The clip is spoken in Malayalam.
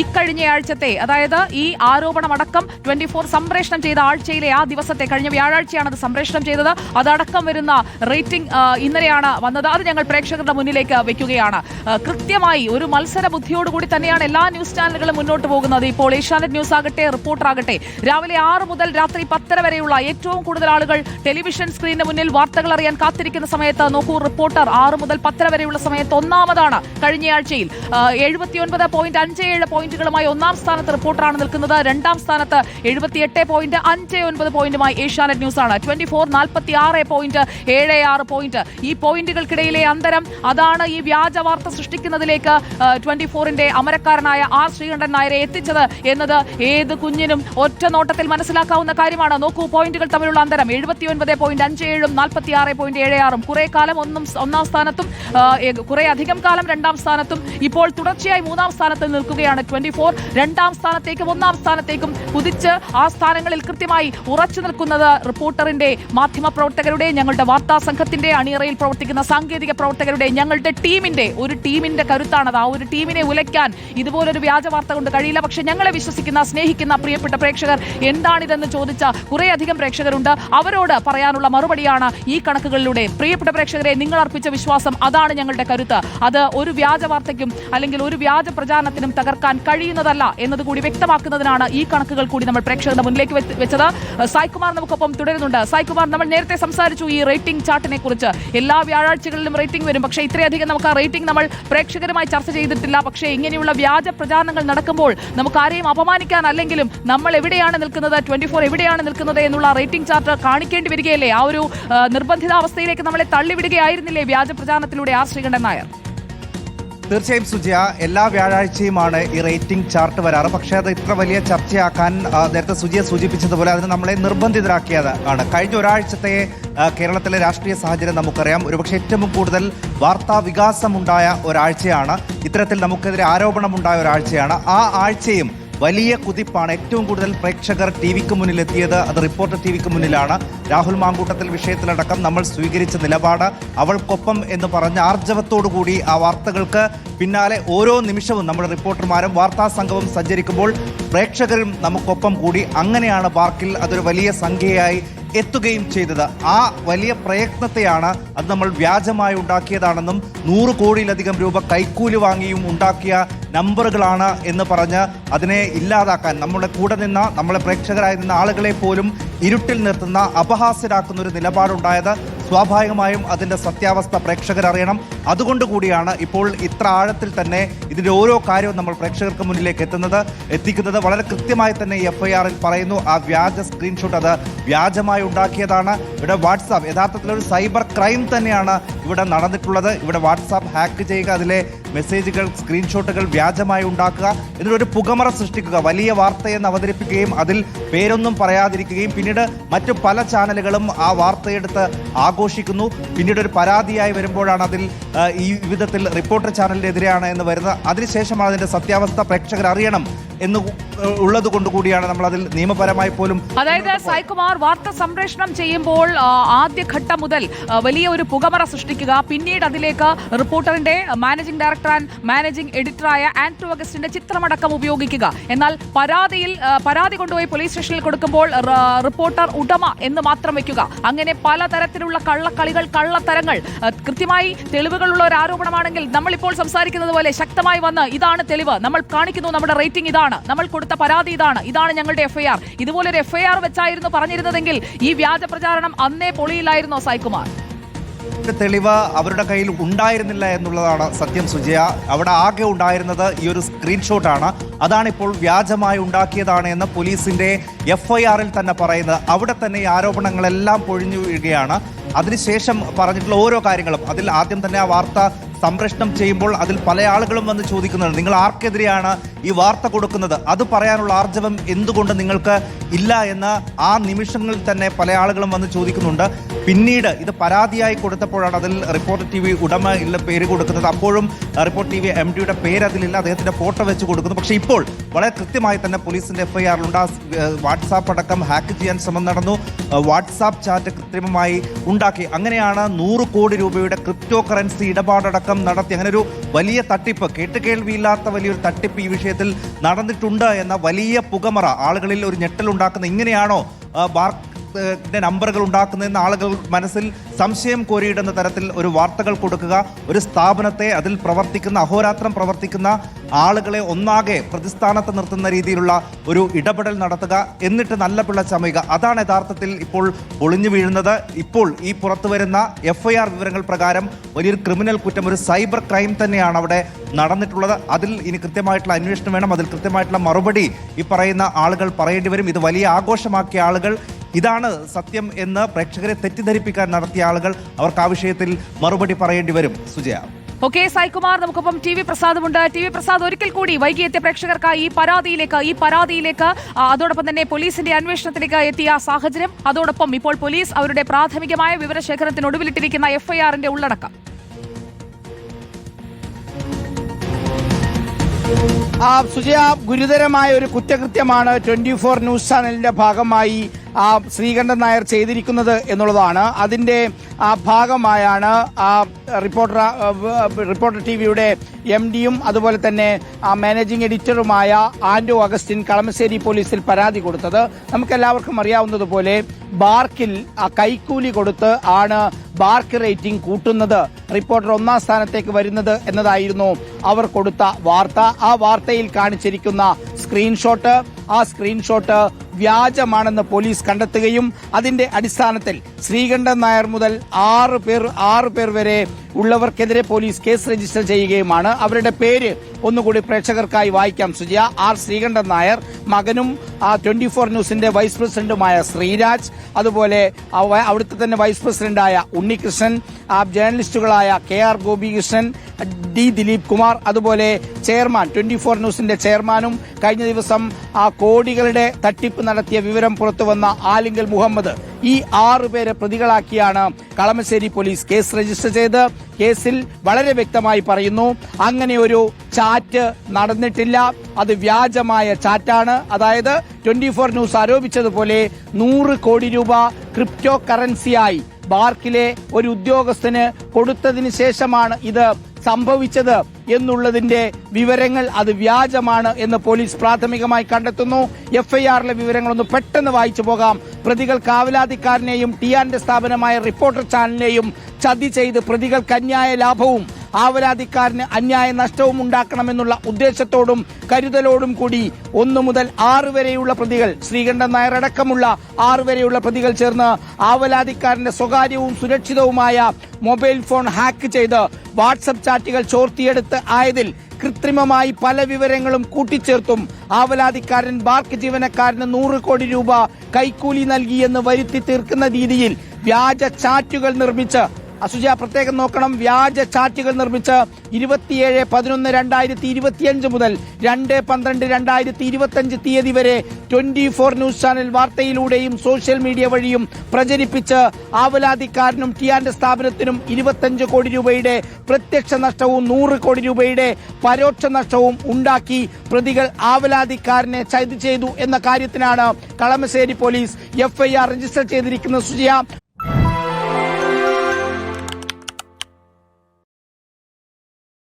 ഇക്കഴിഞ്ഞ ആഴ്ചത്തെ അതായത് ഈ ആരോപണമടക്കം ട്വന്റി ഫോർ സംപ്രേഷണം ചെയ്ത ആഴ്ചയിലെ ആ ദിവസത്തെ കഴിഞ്ഞ വ്യാഴാഴ്ചയാണ് അത് സംപ്രേഷണം ചെയ്തത്. അതടക്കം വരുന്ന റേറ്റിംഗ് ഇന്നലെയാണ് വന്നത്. അത് ഞങ്ങൾ പ്രേക്ഷകരുടെ മുന്നിലേക്ക് വെക്കുകയാണ്. കൃത്യമായി ഒരു മത്സര ബുദ്ധിയോടുകൂടി തന്നെയാണ് എല്ലാ ന്യൂസ് ചാനലുകളും മുന്നോട്ട് പോകുന്നത്. ഇപ്പോൾ ഏഷ്യാനെറ്റ് ന്യൂസ് ആകട്ടെ റിപ്പോർട്ടർ ആകട്ടെ രാവിലെ ആറ് മുതൽ രാത്രി പത്തര വരെയുള്ള ഏറ്റവും കൂടുതൽ ആളുകൾ ടെലിവിഷൻ സ്ക്രീനിന് മുന്നിൽ വാർത്തകൾ അറിയാൻ കാത്തിരിക്കുന്ന സമയത്ത് നോക്കൂ റിപ്പോർട്ടർ ആറ് മുതൽ പത്തര വരെയുള്ള സമയത്ത് ഒന്നാമതാണ് കഴിഞ്ഞയാഴ്ചയിൽ. എഴുപത്തിയൊൻപത് പോയിന്റ് അഞ്ച് ഏഴ് പോയിന്റുകളുമായി ഒന്നാം സ്ഥാനത്ത് റിപ്പോർട്ടറാണ് നിൽക്കുന്നത്. രണ്ടാം സ്ഥാനത്ത് എഴുപത്തിയെട്ട് പോയിന്റ് അഞ്ച് ഒൻപത് പോയിന്റുമായി ഏഷ്യാനെറ്റ് ന്യൂസ് ആണ് ട്വന്റി ഫോർ നാൽപ്പത്തി ആറ് പോയിന്റ് ഏഴ് ആറ് പോയിന്റ്. ഈ പോയിന്റുകൾക്കിടയിലെ അന്തരം അതാണ് ഈ വ്യാജ വാർത്ത സൃഷ്ടിക്കുന്നതിലേക്ക് ട്വന്റി ഫോറിന്റെ അമരക്കാരനായ ആർ ശ്രീകണ്ഠൻ നായരെ എത്തിച്ചത് എന്നത് ഏത് കുഞ്ഞിനും ഒറ്റ നോട്ടത്തിൽ മനസ്സിലാക്കാവുന്ന കാര്യമാണ്. നോക്കൂ പോയിന്റുകൾ തമ്മിലുള്ള അന്തരം എഴുപത്തിയൊൻപത് പോയിന്റ് അഞ്ച് ഏഴും നാൽപ്പത്തി ആറ് പോയിന്റ് ഏഴ് ആറും. കുറെ കാലം ഒന്നും ഒന്നാം സ്ഥാനത്തും കുറെ അധികം കാലം രണ്ടാം സ്ഥാനത്തും ഇപ്പോൾ തുടർച്ചയായി മൂന്നാം സ്ഥാനത്ത് നിൽക്കുകയാണ് ട്വന്റി ഫോർ രണ്ടാം സ്ഥാനത്തേക്കും ഒന്നാം സ്ഥാനത്തേക്കും കുതിച്ച് ആ സ്ഥാനങ്ങളിൽ കൃത്യമായി ഉറച്ചു നിൽക്കുന്നത് റിപ്പോർട്ടറിന്റെ മാധ്യമ പ്രവർത്തകരുടെ ഞങ്ങളുടെ വാർത്താ സംഘത്തിന്റെ അണിയറയിൽ പ്രവർത്തിക്കുന്ന സാങ്കേതിക പ്രവർത്തകരുടെ ഞങ്ങളുടെ ടീമിന്റെ ഒരു ടീമിന്റെ കരുത്താണത്. ആ ഒരു ടീമിനെ ഉലയ്ക്കാൻ ഇതുപോലൊരു വ്യാജ വാർത്ത കൊണ്ട് കഴിയില്ല. പക്ഷെ ഞങ്ങളെ വിശ്വസിക്കുന്ന സ്നേഹിക്കുന്ന പ്രിയപ്പെട്ട പ്രേക്ഷകർ എന്താണിതെന്ന് ചോദിച്ച കുറേയധികം പ്രേക്ഷകരുണ്ട്. അവരോട് പറയാനുള്ള മറുപടിയാണ് ഈ കണക്കുകളിലൂടെ. പ്രിയപ്പെട്ട പ്രേക്ഷകരെ നിങ്ങൾ അർപ്പിച്ച വിശ്വാസം അതാണ് ഞങ്ങളുടെ കരുത്ത്. അത് ഒരു വ്യാജ വാർത്തയ്ക്കും അല്ലെങ്കിൽ ഒരു വ്യാജ പ്രചാരണത്തിനും തകർക്കാൻ കഴിയുന്നതല്ല എന്നതുകൂടി വ്യക്തമാക്കുന്നതിനാണ് ഈ കണക്കുകൾ കൂടി നമ്മൾ പ്രേക്ഷകരുടെ മുന്നിലേക്ക് വെച്ച് വെച്ചത്. സായ്കുമാർ നമുക്കൊപ്പം തുടരുന്നുണ്ട്. സായ്കുമാർ നമ്മൾ നേരത്തെ സംസാരിച്ചു ഈ റേറ്റിംഗ് ചാർട്ടിനെ കുറിച്ച്. എല്ലാ വ്യാഴാഴ്ചകളിലും റേറ്റിംഗ് വരും. പക്ഷേ ഇത്രയധികം നമുക്ക് ആ റേറ്റിംഗ് നമ്മൾ പ്രേക്ഷകരുമായി ചർച്ച ചെയ്തിട്ടില്ല. പക്ഷേ ഇങ്ങനെയുള്ള വ്യാജ പ്രചാരണങ്ങൾ നടക്കുമ്പോൾ നമുക്ക് ആരെയും അപമാനിക്കാൻ അല്ലെങ്കിലും നമ്മൾ എവിടെയാണ് നിൽക്കുന്നത് ട്വന്റി ഫോർ എവിടെയാണ് നിൽക്കുന്നത് എന്നുള്ള റേറ്റിംഗ് ചാർട്ട് കാണിക്കേണ്ടി വരികയല്ലേ? ആ ഒരു നിർബന്ധിതാവസ്ഥയിലേക്ക് നമ്മളെ തള്ളിവിടുകയായിരുന്നില്ലേ വ്യാജ പ്രചാരണത്തിലൂടെ ആർ ശ്രീകണ്ഠൻ നായർ തീർച്ചയായും സുജയ എല്ലാ വ്യാഴാഴ്ചയുമാണ് ഈ റേറ്റിംഗ് ചാർട്ട് വരാറ്. പക്ഷേ അത് ഇത്ര വലിയ ചർച്ചയാക്കാൻ നേരത്തെ സുജയെ സൂചിപ്പിച്ചതുപോലെ അതിന് നമ്മളെ നിർബന്ധിതരാക്കിയത് ആണ്. കഴിഞ്ഞ ഒരാഴ്ചത്തെ കേരളത്തിലെ രാഷ്ട്രീയ സാഹചര്യം നമുക്കറിയാം. ഒരുപക്ഷെ ഏറ്റവും കൂടുതൽ വാർത്താ വികാസമുണ്ടായ ഒരാഴ്ചയാണ്. ഇത്തരത്തിൽ നമുക്കെതിരെ ആരോപണമുണ്ടായ ഒരാഴ്ചയാണ്. ആ ആഴ്ചയും വലിയ കുതിപ്പാണ് ഏറ്റവും കൂടുതൽ പ്രേക്ഷകർ ടി വിക്ക് മുന്നിൽ എത്തിയത് അത് റിപ്പോർട്ടർ ടി വിക്ക് മുന്നിലാണ്. രാഹുൽ മാങ്കൂട്ടത്തിൽ വിഷയത്തിലടക്കം നമ്മൾ സ്വീകരിച്ച നിലപാട് അവൾക്കൊപ്പം എന്ന് പറഞ്ഞ ആർജവത്തോടുകൂടി ആ വാർത്തകൾക്ക് പിന്നാലെ ഓരോ നിമിഷവും നമ്മുടെ റിപ്പോർട്ടർമാരും വാർത്താ സംഘവും സഞ്ചരിക്കുമ്പോൾ പ്രേക്ഷകരും നമുക്കൊപ്പം കൂടി അങ്ങനെയാണ് പാർക്കിൽ അതൊരു വലിയ സംഖ്യയായി എത്തുകയും ചെയ്തത്. ആ വലിയ പ്രയത്നത്തെയാണ് അത് നമ്മൾ വ്യാജമായി ഉണ്ടാക്കിയതാണെന്നും നൂറ് കോടിയിലധികം രൂപ കൈക്കൂലി വാങ്ങിയും ഉണ്ടാക്കിയ നമ്പറുകളാണ് എന്ന് പറഞ്ഞ് അതിനെ ഇല്ലാതാക്കാൻ നമ്മുടെ കൂടെ നിന്ന നമ്മളെ പ്രേക്ഷകരായി നിന്ന ആളുകളെ പോലും ഇരുട്ടിൽ നിർത്തുന്ന അപഹാസ്യരാക്കുന്ന ഒരു നിലപാടുണ്ടായത് സ്വാഭാവികമായും അതിന്റെ സത്യാവസ്ഥ പ്രേക്ഷകർ അറിയണം. അതുകൊണ്ട് കൂടിയാണ് ഇപ്പോൾ ഇത്ര ആഴത്തിൽ തന്നെ ഇതിന്റെ ഓരോ കാര്യവും നമ്മൾ പ്രേക്ഷകർക്ക് മുന്നിലേക്ക് എത്തുന്നത് എത്തിക്കുന്നത്. വളരെ കൃത്യമായി തന്നെ എഫ് ഐ ആറിൽ പറയുന്നു. ആ വ്യാജ സ്ക്രീൻഷോട്ട് അത് വ്യാജമായി ഉണ്ടാക്കിയതാണ്. ഇവിടെ വാട്സാപ്പ് യഥാർത്ഥത്തിൽ ഒരു സൈബർ ക്രൈം തന്നെയാണ് ഇവിടെ നടന്നിട്ടുള്ളത്. ഇവിടെ വാട്സാപ്പ് ഹാക്ക് ചെയ്യുക അതിലെ മെസ്സേജുകൾ സ്ക്രീൻഷോട്ടുകൾ വ്യാജമായി ഉണ്ടാക്കുക ഇതിലൊരു പുകമറ സൃഷ്ടിക്കുക വലിയ വാർത്തയെന്ന് അവതരിപ്പിക്കുകയും അതിൽ പേരൊന്നും പറയാതിരിക്കുകയും പിന്നീട് മറ്റു പല ചാനലുകളും ആ വാർത്തയെടുത്ത് ആഘോഷിക്കുന്നു. പിന്നീട് ഒരു പരാതിയായി വരുമ്പോഴാണ് അതിൽ ഈ വിധത്തിൽ റിപ്പോർട്ടർ ചാനലിനെതിരെയാണ് എന്ന് വരുന്നത്. അതിനുശേഷമാണ് അതിന്റെ സത്യാവസ്ഥ പ്രേക്ഷകർ അറിയണം എന്ന് ഉള്ളത് കൊണ്ട് കൂടിയാണ് നമ്മൾ അതിൽ നിയമപരമായി പോലും അതായത് സായ്കുമാർ വാർത്ത സംപ്രേഷണം ചെയ്യുമ്പോൾ ആദ്യഘട്ടം മുതൽ വലിയ ഒരു പുകമറ സൃഷ്ടിക്കുക പിന്നീട് അതിലേക്ക് റിപ്പോർട്ടറിന്റെ മാനേജിംഗ് ഡയറക്ടർ ആൻഡ് മാനേജിംഗ് എഡിറ്ററായ ആന്റോ അഗസ്റ്റിന്റെ ചിത്രമടക്കം ഉപയോഗിക്കുക. എന്നാൽ പരാതിയിൽ പരാതി കൊണ്ടുപോയി പോലീസ് സ്റ്റേഷനിൽ കൊടുക്കുമ്പോൾ റിപ്പോർട്ടർ ഉടമ എന്ന് മാത്രം വെക്കുക. അങ്ങനെ പലതരത്തിലുള്ള കള്ളക്കളികൾ കള്ളത്തരങ്ങൾ കൃത്യമായി തെളിവുകളുള്ള ഒരു ആരോപണമാണെങ്കിൽ നമ്മൾ ഇപ്പോൾ സംസാരിക്കുന്നത് പോലെ ശക്തമായി വന്ന് ഇതാണ് തെളിവ്. നമ്മൾ കാണിക്കുന്നു നമ്മുടെ റേറ്റിംഗ് ഇതാണ്. നമ്മൾ കൊടുത്ത പരാതി ഇതാണ്. ഇതാണ് ഞങ്ങളുടെ എഫ്ഐആർ ഇതുപോലൊരു എഫ്ഐആർ വെച്ചായിരുന്നു പറഞ്ഞിരുന്നതെങ്കിൽ ഈ വ്യാജ പ്രചാരണം അന്നേ പൊളിയില്ലായിരുന്നോ സായ്കുമാർ ഒരു തെളിവ് അവരുടെ കയ്യിൽ ഉണ്ടായിരുന്നില്ല എന്നുള്ളതാണ് സത്യം സുജയ. അവിടെ ആകെ ഉണ്ടായിരുന്നത് ഈ ഒരു സ്ക്രീൻഷോട്ടാണ് അതാണ് ഇപ്പോൾ വ്യാജമായി ഉണ്ടാക്കിയതാണ് എന്ന് പോലീസിന്റെ എഫ്ഐആറിൽ തന്നെ പറയുന്നത്. അവിടെ തന്നെ ഈ ആരോപണങ്ങളെല്ലാം പൊഴിഞ്ഞു വീഴുകയാണ്. അതിനുശേഷം പറഞ്ഞിട്ടുള്ള ഓരോ കാര്യങ്ങളും. അതിൽ ആദ്യം തന്നെ ആ വാർത്ത സംപ്രേഷണം ചെയ്യുമ്പോൾ അതിൽ പല ആളുകളും വന്ന് ചോദിക്കുന്നുണ്ട്. നിങ്ങൾ ആർക്കെതിരെയാണ് ഈ വാർത്ത കൊടുക്കുന്നത്? അത് പറയാനുള്ള ആർജവം എന്തുകൊണ്ട് നിങ്ങൾക്ക് ഇല്ല എന്ന് ആ നിമിഷങ്ങളിൽ തന്നെ പല ആളുകളും വന്ന് ചോദിക്കുന്നുണ്ട്. പിന്നീട് ഇത് പരാതിയായി കൊടുത്തപ്പോഴാണ് അതിൽ റിപ്പോർട്ട് ടി വി ഉടമ ഇല്ല പേര് കൊടുക്കുന്നത്. അപ്പോഴും റിപ്പോർട്ട് ടി വി എം ഡിയുടെ പേര് അതിലില്ല. അദ്ദേഹത്തിന്റെ ഫോട്ടോ വെച്ച് കൊടുക്കുന്നു. പക്ഷേ ഇപ്പോൾ വളരെ കൃത്യമായി തന്നെ പോലീസിന്റെ എഫ് ഐ ആറിലുണ്ട് ആ വാട്സാപ്പ് അടക്കം ഹാക്ക് ചെയ്യാൻ ശ്രമം നടന്നു. വാട്സാപ്പ് ചാറ്റ് കൃത്രിമമായി ഉണ്ടാക്കി. അങ്ങനെയാണ് നൂറ് കോടി രൂപയുടെ ക്രിപ്റ്റോ കറൻസി ഇടപാടടക്കം അടക്കം നടത്തി. അങ്ങനെ ഒരു വലിയ തട്ടിപ്പ് കേട്ടുകേൾവിയില്ലാത്ത വലിയൊരു തട്ടിപ്പ് ഈ വിഷയത്തിൽ നടന്നിട്ടുണ്ട് എന്ന വലിയ പുകമറ ആളുകളിൽ ഒരു ഞെട്ടലുണ്ടാക്കുന്ന ഇങ്ങനെയാണോ ബാർ നമ്പറുകൾ ഉണ്ടാക്കുന്നതെന്ന് ആളുകൾ മനസ്സിൽ സംശയം കോരിയിടുന്ന തരത്തിൽ ഒരു വാർത്തകൾ കൊടുക്കുക. ഒരു സ്ഥാപനത്തെ അതിൽ പ്രവർത്തിക്കുന്ന അഹോരാത്രം പ്രവർത്തിക്കുന്ന ആളുകളെ ഒന്നാകെ പ്രതിസ്ഥാനത്ത് നിർത്തുന്ന രീതിയിലുള്ള ഒരു ഇടപെടൽ നടത്തുക. എന്നിട്ട് നല്ല പിള്ള ചമയുക. അതാണ് യഥാർത്ഥത്തിൽ ഇപ്പോൾ ഒളിഞ്ഞു വീഴുന്നത്. ഇപ്പോൾ ഈ പുറത്തു വരുന്ന എഫ് ഐ ആർ വിവരങ്ങൾ പ്രകാരം വലിയൊരു ക്രിമിനൽ കുറ്റം ഒരു സൈബർ ക്രൈം തന്നെയാണ് അവിടെ നടന്നിട്ടുള്ളത്. അതിൽ ഇനി കൃത്യമായിട്ടുള്ള അന്വേഷണം വേണം. അതിൽ കൃത്യമായിട്ടുള്ള മറുപടി ഈ പറയുന്ന ആളുകൾ പറയേണ്ടി വരും. ഇത് വലിയ ആഘോഷമാക്കിയ ആളുകൾ ഇതാണ് സത്യം എന്ന് പ്രേക്ഷകരെ തെറ്റിദ്ധരിപ്പിക്കാൻ നടത്തിയ ആളുകൾ. അവർക്ക് ആ വിഷയത്തിൽ മറുപടി പറയേണ്ടി വരും. സുജയ. ഓക്കെ സായികുമാർ നമുക്കൊപ്പം ടി വി പ്രസാദുമുണ്ട്. ടി വി പ്രസാദ് ഒരിക്കൽ കൂടി വൈകിയെത്തിയ പ്രേക്ഷകർക്ക് ഈ പരാതിയിലേക്ക് ഈ പരാതിയിലേക്ക് അതോടൊപ്പം തന്നെ പോലീസിന്റെ അന്വേഷണത്തിലേക്ക് എത്തിയ സാഹചര്യം. അതോടൊപ്പം ഇപ്പോൾ പോലീസ് അവരുടെ പ്രാഥമികമായ വിവരശേഖരത്തിന് ഒടുവിലിട്ടിരിക്കുന്ന എഫ്ഐആറിന്റെ ഉള്ളടക്കം. ആ സുജയ ഗുരുതരമായ ഒരു കുറ്റകൃത്യമാണ് ട്വന്റി ഫോർ ന്യൂസ് ചാനലിന്റെ ഭാഗമായി ശ്രീകണ്ഠൻ നായർ ചെയ്തിരിക്കുന്നത് എന്നുള്ളതാണ്. അതിന്റെ ആ ഭാഗമായാണ് ആ റിപ്പോർട്ടർ റിപ്പോർട്ടർ ടി വിയുടെ എം ഡിയും അതുപോലെ തന്നെ ആ മാനേജിംഗ് എഡിറ്ററുമായ ആൻഡോ അഗസ്റ്റിൻ കളമശ്ശേരി പോലീസിൽ പരാതി കൊടുത്തത്. നമുക്കെല്ലാവർക്കും അറിയാവുന്നതുപോലെ ബാർക്കിൽ കൈക്കൂലി കൊടുത്ത് ആണ് ബാർക്ക് റേറ്റിംഗ് കൂട്ടുന്നത്. റിപ്പോർട്ടർ ഒന്നാം സ്ഥാനത്തേക്ക് വരുന്നത് എന്നതായിരുന്നു അവർ കൊടുത്ത വാർത്ത. ആ വാർത്തയിൽ കാണിച്ചിരിക്കുന്ന സ്ക്രീൻഷോട്ട് ആ സ്ക്രീൻഷോട്ട് വ്യാജമാണെന്ന് പോലീസ് കണ്ടെത്തുകയും അതിന്റെ അടിസ്ഥാനത്തിൽ ശ്രീകണ്ഠൻ നായർ മുതൽ ആറ് പേർ ആറ് പേർ വരെ ഉള്ളവർക്കെതിരെ പോലീസ് കേസ് രജിസ്റ്റർ ചെയ്യുകയുമാണ്. അവരുടെ പേര് ഒന്നുകൂടി പ്രേക്ഷകർക്കായി വായിക്കാം സുജയ. ആർ ശ്രീകണ്ഠൻ നായർ മകനും ട്വന്റി ഫോർ ന്യൂസിന്റെ വൈസ് പ്രസിഡന്റുമായ ശ്രീരാജ് അതുപോലെ അവിടുത്തെ തന്നെ വൈസ് പ്രസിഡന്റായ Unnikrishnan ജേർണലിസ്റ്റുകളായ K R Gopikrishnan D Dileep Kumar അതുപോലെ ചെയർമാൻ ട്വന്റി ഫോർ ന്യൂസിന്റെ ചെയർമാനും കഴിഞ്ഞ ദിവസം ആ കോടികളുടെ തട്ടിപ്പ് നടത്തിയ വിവരം പുറത്തുവന്ന ആലിങ്കൽ മുഹമ്മദ് ഈ ആറുപേരെ പ്രതികളാക്കിയാണ് കളമശ്ശേരി പോലീസ് കേസ് രജിസ്റ്റർ ചെയ്ത് കേസിൽ വളരെ വ്യക്തമായി പറയുന്നു അങ്ങനെ ഒരു ചാറ്റ് നടന്നിട്ടില്ല. അത് വ്യാജമായ ചാറ്റാണ്. അതായത് ട്വന്റി ഫോർ ന്യൂസ് ആരോപിച്ചതുപോലെ നൂറ് കോടി രൂപ ക്രിപ്റ്റോ കറൻസിയായി ബാർക്കിലെ ഒരു ഉദ്യോഗസ്ഥന് കൊടുത്തതിന് ശേഷമാണ് ഇത് സംഭവിച്ചത് എന്നുള്ളതിന്റെ വിവരങ്ങൾ അത് വ്യാജമാണ് എന്ന് പോലീസ് പ്രാഥമികമായി കണ്ടെത്തുന്നു. എഫ്ഐആറിലെ വിവരങ്ങളൊന്ന് പെട്ടെന്ന് വായിച്ചു പോകാം. പ്രതികൾ കാവലാതിക്കാരനെയും ടിയാന്റെ സ്ഥാപനമായ റിപ്പോർട്ടർ ചാനലിനെയും ചതി ചെയ്ത് പ്രതികൾക്ക് അന്യായ ലാഭവും ആവലാതിക്കാരന് അന്യായ നഷ്ടവും ഉണ്ടാക്കണമെന്നുള്ള ഉദ്ദേശത്തോടും കരുതലോടും കൂടി ഒന്നു മുതൽ ആറ് വരെയുള്ള പ്രതികൾ ശ്രീകണ്ഠൻ നായർ അടക്കമുള്ള ആറ് വരെയുള്ള പ്രതികൾ ചേർന്ന് ആവലാതിക്കാരന്റെ സ്വകാര്യവും സുരക്ഷിതവുമായ മൊബൈൽ ഫോൺ ഹാക്ക് ചെയ്ത് വാട്സപ്പ് ചാറ്റുകൾ ചോർത്തിയെടുത്ത് ആയതിൽ കൃത്രിമമായി പല വിവരങ്ങളും കൂട്ടിച്ചേർത്തും ആവലാതിക്കാരൻ ബാർക്ക് ജീവനക്കാരന് നൂറ് കോടി രൂപ കൈക്കൂലി നൽകിയെന്ന് വരുത്തി തീർക്കുന്ന രീതിയിൽ വ്യാജ ചാറ്റുകൾ നിർമ്മിച്ച് അസുജ പ്രത്യേകം നോക്കണം. വ്യാജ ചാറ്റുകൾ നിർമ്മിച്ച് ഇരുപത്തിയേഴ് പതിനൊന്ന് രണ്ടായിരത്തി ഇരുപത്തിയഞ്ച് മുതൽ രണ്ട് പന്ത്രണ്ട് രണ്ടായിരത്തി ഇരുപത്തിയഞ്ച് തീയതി വരെ ട്വന്റി ഫോർ ന്യൂസ് ചാനൽ വാർത്തയിലൂടെയും സോഷ്യൽ മീഡിയ വഴിയും പ്രചരിപ്പിച്ച് ആവലാതിക്കാരനും ടിയാന്റെ സ്ഥാപനത്തിനും ഇരുപത്തഞ്ച് കോടി രൂപയുടെ പ്രത്യക്ഷ നഷ്ടവും നൂറ് കോടി രൂപയുടെ പരോക്ഷ നഷ്ടവും ഉണ്ടാക്കി പ്രതികൾ ആവലാതിക്കാരനെ ചൈത് ചെയ്തു എന്ന കാര്യത്തിനാണ് കളമശ്ശേരി പോലീസ് എഫ്ഐആർ രജിസ്റ്റർ ചെയ്തിരിക്കുന്നത്. സുജയ